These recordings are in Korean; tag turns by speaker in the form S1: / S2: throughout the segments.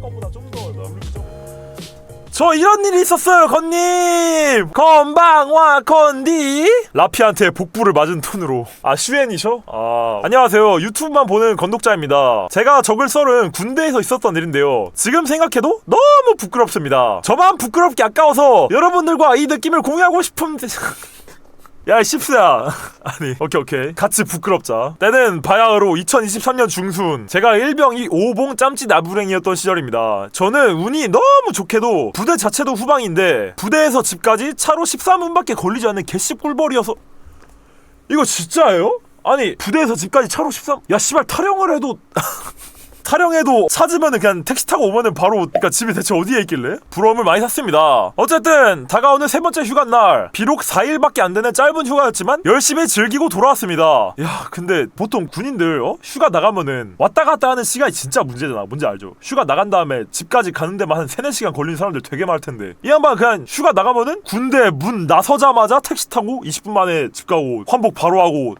S1: 거보다 좀더 저 이런 일이 있었어요 건님! 건방와 건디! 라피한테 복부를 맞은 톤으로. 아 슈엔이셔? 아 안녕하세요. 유튜브만 보는 건독자입니다. 제가 적을 썰은 군대에서 있었던 일인데요. 지금 생각해도 너무 부끄럽습니다. 저만 부끄럽게 아까워서 여러분들과 이 느낌을 공유하고 싶은 야, 씹스야. 아니, 오케이, 오케이. 같이 부끄럽자. 때는 바야흐로 2023년 중순. 제가 일병이 오봉 짬찌 나부랭이였던 시절입니다. 저는 운이 너무 좋게도 부대 자체도 후방인데 부대에서 집까지 차로 13분밖에 걸리지 않는 개씨 꿀벌이어서 이거 진짜예요? 아니, 부대에서 집까지 차로 13... 야, 씨발, 타령을 해도... 타령해도 찾으면은 그냥 택시 타고 오면은 바로 그러니까 집이 대체 어디에 있길래 부러움을 많이 샀습니다. 어쨌든 다가오는 세 번째 휴가 날 비록 4일밖에 안 되는 짧은 휴가였지만 열심히 즐기고 돌아왔습니다. 야 근데 보통 군인들 어? 휴가 나가면은 왔다 갔다 하는 시간이 진짜 문제잖아. 뭔지 알죠? 휴가 나간 다음에 집까지 가는 데만 한 3, 4시간 걸리는 사람들 되게 많을 텐데 이 양반 그냥 휴가 나가면은 군대 문 나서자마자 택시 타고 20분 만에 집 가고 환복 바로 하고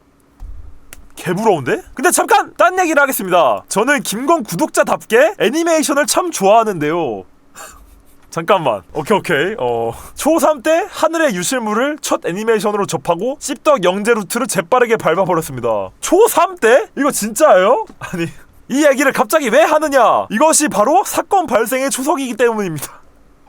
S1: 개부러운데? 근데 잠깐! 딴 얘기를 하겠습니다. 저는 김건 구독자답게 애니메이션을 참 좋아하는데요. 잠깐만. 오케이, 오케이. 어. 초3 때 하늘의 유실물을 첫 애니메이션으로 접하고 씹덕 영재 루트를 재빠르게 밟아버렸습니다. 초3 때? 이거 진짜예요? 아니. 이 얘기를 갑자기 왜 하느냐? 이것이 바로 사건 발생의 초석이기 때문입니다.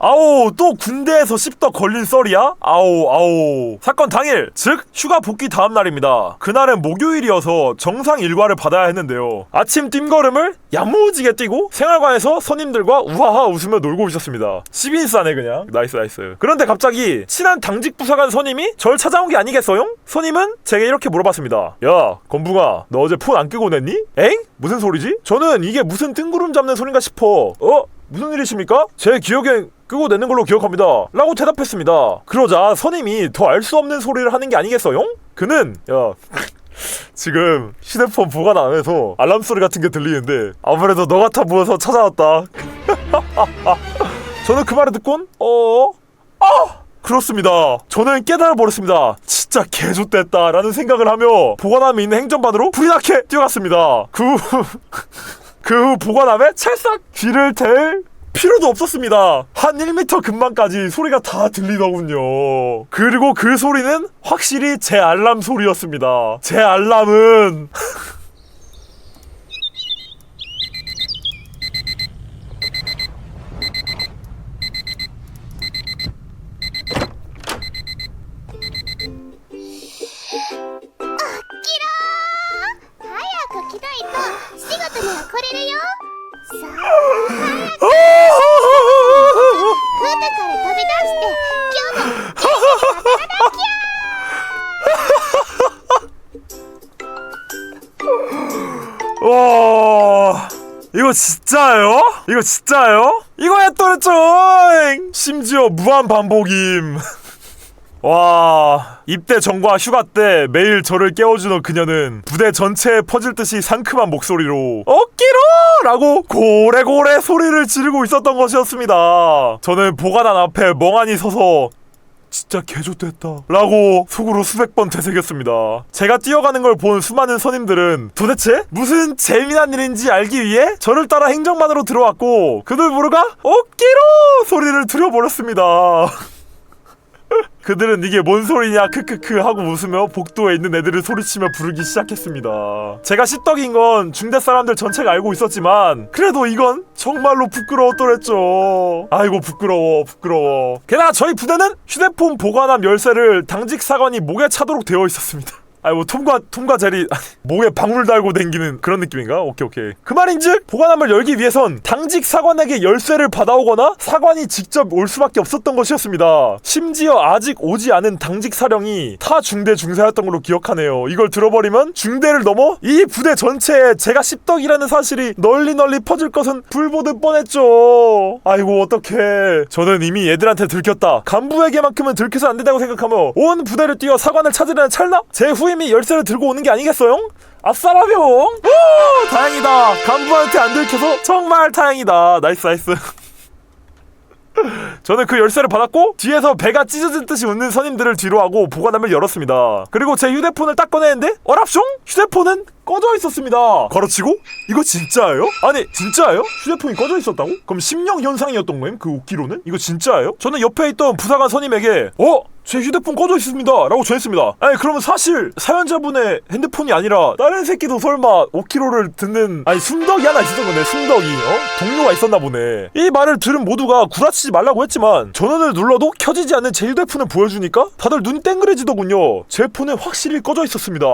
S1: 아오 또 군대에서 씹덕 걸린 썰이야? 아오 아오 사건 당일 즉 휴가 복귀 다음 날입니다 그날은 목요일이어서 정상 일과를 받아야 했는데요 아침 뜀걸음을 야무지게 뛰고 생활관에서 선임들과 우하하 웃으며 놀고 있었습니다 시빈싸네 그냥 나이스 나이스 그런데 갑자기 친한 당직 부사관 선임이 절 찾아온 게 아니겠어요? 선임은 제게 이렇게 물어봤습니다 야 건붕아 너 어제 폰 안 끄고 냈니? 엥? 무슨 소리지? 저는 이게 무슨 뜬구름 잡는 소린가 싶어 어? 무슨 일이십니까? 제 기억엔 끄고 내는 걸로 기억합니다. 라고 대답했습니다. 그러자 선임이 더 알 수 없는 소리를 하는 게 아니겠어요? 그는 야 지금 휴대폰 보관 안에서 알람 소리 같은 게 들리는데 아무래도 너 같아 보여서 찾아왔다. 저는 그 말을 듣곤 어? 아! 그렇습니다. 저는 깨달아 버렸습니다. 진짜 개좆됐다라는 생각을 하며 보관함에 있는 행정반으로 불이 나게 뛰어갔습니다. 그 후, 그 후 보관함에 찰싹 귀를 댈 필요도 없었습니다. 한 1m 근방까지 소리가 다 들리더군요. 그리고 그 소리는 확실히 제 알람 소리였습니다. 제 알람은 이거 진짜예요? 이거 진짜예요? 이거야 또랬죠 심지어 무한 반복임 와 입대 전과 휴가 때 매일 저를 깨워주던 그녀는 부대 전체에 퍼질 듯이 상큼한 목소리로 어끼로! 라고 고래고래 소리를 지르고 있었던 것이었습니다 저는 보관함 앞에 멍하니 서서 진짜 개좋됐다. 라고 속으로 수백 번 되새겼습니다. 제가 뛰어가는 걸 본 수많은 선임들은 도대체 무슨 재미난 일인지 알기 위해 저를 따라 행정반으로 들어왔고 그들 모르가 어깨로 소리를 들여버렸습니다 그들은 이게 뭔 소리냐 크크크 하고 웃으며 복도에 있는 애들을 소리치며 부르기 시작했습니다. 제가 씹덕인 건 중대 사람들 전체가 알고 있었지만 그래도 이건 정말로 부끄러웠더랬죠. 아이고 부끄러워 부끄러워. 게다가 저희 부대는 휴대폰 보관함 열쇠를 당직 사관이 목에 차도록 되어 있었습니다. 아니 뭐 톰과 톰과 제리 목에 방울 달고 댕기는 그런 느낌인가? 오케이 오케이. 그 말인즉 보관함을 열기 위해선 당직 사관에게 열쇠를 받아오거나 사관이 직접 올 수밖에 없었던 것이었습니다. 심지어 아직 오지 않은 당직 사령이 타 중대 중사였던 걸로 기억하네요. 이걸 들어버리면 중대를 넘어 이 부대 전체에 제가 씹덕이라는 사실이 널리 널리 퍼질 것은 불보듯 뻔했죠. 아이고 어떡해. 저는 이미 얘들한테 들켰다. 간부에게만큼은 들켜서 안 된다고 생각하며 온 부대를 뛰어 사관을 찾으려는 찰나? 제 후임 이 열쇠를 들고 오는 게 아니겠어요? 아싸라병! 오! 다행이다. 간부한테 안 들켜서 정말 다행이다. 나이스 나이스. 저는 그 열쇠를 받았고 뒤에서 배가 찢어질 듯이 웃는 선임들을 뒤로 하고 보관함을 열었습니다. 그리고 제 휴대폰을 딱 꺼내는데 어랍숑? 휴대폰은 꺼져 있었습니다. 걸어치고? 이거 진짜예요? 아니 진짜예요? 휴대폰이 꺼져 있었다고? 그럼 심령 현상이었던 거임? 그 웃기로는? 이거 진짜예요? 저는 옆에 있던 부사관 선임에게 어? 제 휴대폰 꺼져 있습니다. 라고 전했습니다. 아니 그러면 사실 사연자분의 핸드폰이 아니라 다른 새끼도 설마 5kg를 듣는 아니 순덕이 하나 있었던 거네 순덕이. 어? 동료가 있었나 보네. 이 말을 들은 모두가 구라치지 말라고 했지만 전원을 눌러도 켜지지 않는 제 휴대폰을 보여주니까 다들 눈이 땡그레지더군요. 제 폰에 확실히 꺼져 있었습니다.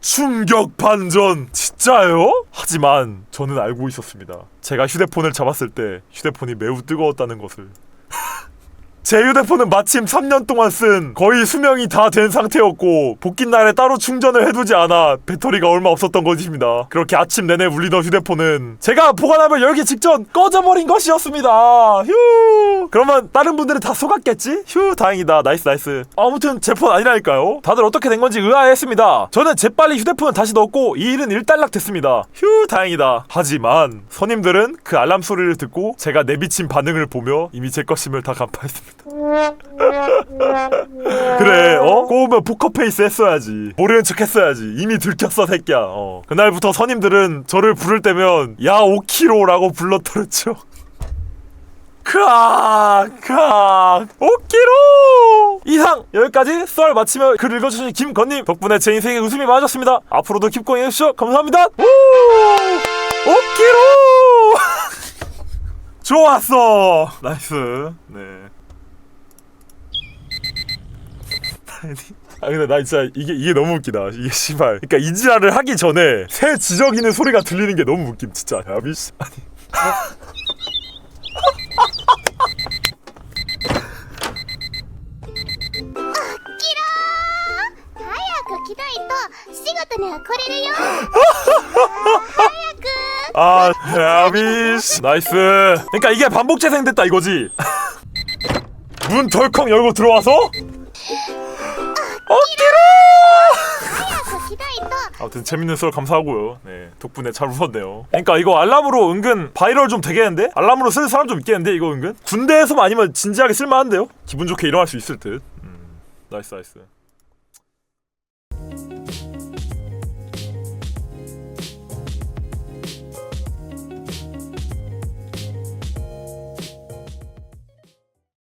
S1: 충격 반전. 진짜요? 하지만 저는 알고 있었습니다. 제가 휴대폰을 잡았을 때 휴대폰이 매우 뜨거웠다는 것을 제 휴대폰은 마침 3년 동안 쓴 거의 수명이 다 된 상태였고 복귀 날에 따로 충전을 해두지 않아 배터리가 얼마 없었던 것입니다. 그렇게 아침 내내 울리던 휴대폰은 제가 보관함을 열기 직전 꺼져버린 것이었습니다. 휴. 그러면 다른 분들은 다 속았겠지? 휴 다행이다. 나이스 나이스. 아무튼 제 폰 아니라니까요. 다들 어떻게 된 건지 의아해했습니다. 저는 재빨리 휴대폰을 다시 넣었고 이 일은 일단락 됐습니다. 휴 다행이다. 하지만 선임들은 그 알람 소리를 듣고 제가 내비친 반응을 보며 이미 제 것임을 다 간파했습니다. 그래 어? 꼬우면 포커페이스 했어야지. 모르는 척 했어야지. 이미 들켰어 새끼야. 어. 그날부터 선임들은 저를 부를 때면 야 5kg라고 불렀더랬죠. 크악 크악 5kg 이상 여기까지 썰 마치며 글 읽어주신 김건님 덕분에 제 인생에 웃음이 많아졌습니다. 앞으로도 킵공 해 주시오. 감사합니다. 오 5kg 좋았어! 나이스. 네 아 근데 나 진짜 이게 이게 너무 웃기다 이게 씨발 그러니까 이 지랄을 하기 전에 새 지저귀는 소리가 들리는 게 너무 웃김 진짜 야비씨 아니
S2: 早く着ないと仕事には来れるよ早く
S1: 아 야비씨 나이스 그러니까 이게 반복 재생됐다 이거지 문 덜컥 열고 들어와서 아무튼 재밌는 썰 감사하고요. 네 덕분에 잘 웃었네요. 그러니까 이거 알람으로 은근 바이럴 좀 되겠는데? 알람으로 쓸 사람 좀 있겠는데 이거 은근? 군대에서만 아니면 진지하게 쓸만한데요? 기분 좋게 일어날 수 있을 듯. 음, 나이스 나이스.